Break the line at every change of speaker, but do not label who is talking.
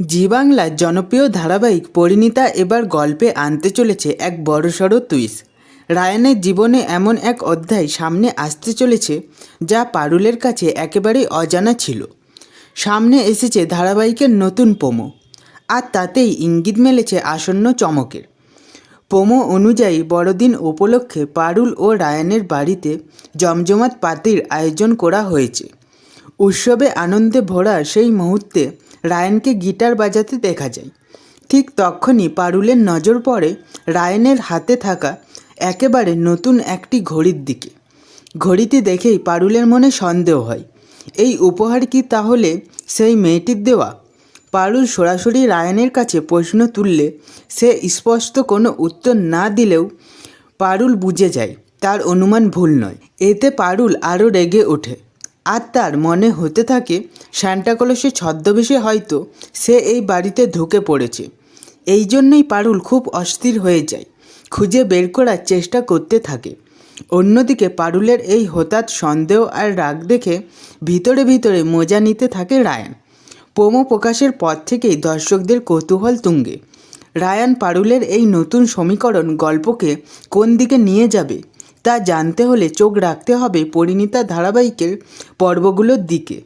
জি বাংলার জনপ্রিয় ধারাবাহিক পরিণীতা এবার গল্পে আনতে চলেছে এক বড়সড় টুইস্ট রায়ানের জীবনে এমন এক অধ্যায় সামনে আসতে চলেছে যা পারুলের কাছে একেবারেই অজানা ছিল। সামনে এসেছে ধারাবাহিকের নতুন পোমো আর তাতেই ইঙ্গিত মেলেছে আসন্ন চমকের। পোমো অনুযায়ী বড়দিন উপলক্ষে পারুল ও রায়ানের বাড়িতে জমজমাট পার্টির আয়োজন করা হয়েছে। উৎসবে আনন্দে ভরা সেই মুহূর্তে রায়ানকে গিটার বাজাতে দেখা যায়। ঠিক তখনই পারুলের নজর পড়ে রায়ানের হাতে থাকা একেবারে নতুন একটি ঘড়ির দিকে। ঘড়িটি দেখেই পারুলের মনে সন্দেহ হয়, এই উপহার কি তাহলে সেই মেয়েটির দেওয়া? পারুল সরাসরি রায়ানের কাছে প্রশ্ন তুললে সে স্পষ্ট কোনো উত্তর না দিলেও পারুল বুঝে যায়, তার অনুমান ভুল নয়। এতে পারুল আরও রেগে ওঠে। আর তার মনে হতে থাকে স্যান্টাকলসের ছদ্মবেশে হয়তো সে এই বাড়িতে ঢুকে পড়েছে। এই জন্যই পারুল খুব অস্থির হয়ে যায়, খুঁজে বের করার চেষ্টা করতে থাকে। অন্যদিকে পারুলের এই হঠাৎ সন্দেহ আর রাগ দেখে ভিতরে ভিতরে মজা নিতে থাকে রায়ান। প্রোমো প্রকাশের পর থেকেই দর্শকদের কৌতূহল তুঙ্গে। রায়ান পারুলের এই নতুন সমীকরণ গল্পকে কোন দিকে নিয়ে যাবে? তা জানতে হলে চোখ রাখতে হবে পরিণীতা ধারাবাহিকের পর্বগুলোর দিকে।